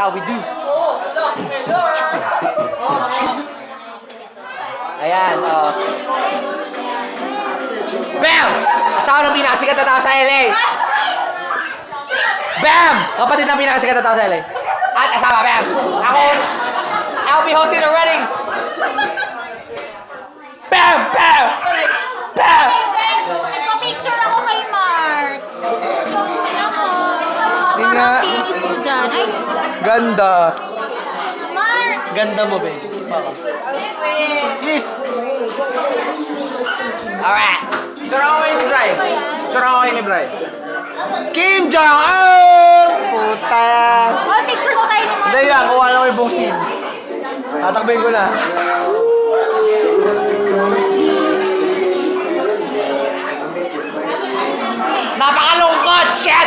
how we do. Ayan, oh. Bam! Asawa ng pinakasikat na tao sa LA. Bam! Kapatid ng pinakasikat na tao sa LA. At asawa, bam! Ako, I'll be hosting a wedding. Bam! Bam! Bam! Nagpa-picture ako kay Mark. Mo, parang kinis ko dyan. Ay, Ganda. Ganda mo, babe. Kiss pa ako. Yes. Alright. Ko ni Bray. Tsura ko ni Bray. Kim Jong-un! Puta. Oh, picture ko tayo ni Mark. Hindi yan, kuha na ko yung buong scene. Tatakbin ko na. Napakalungkot! Shit!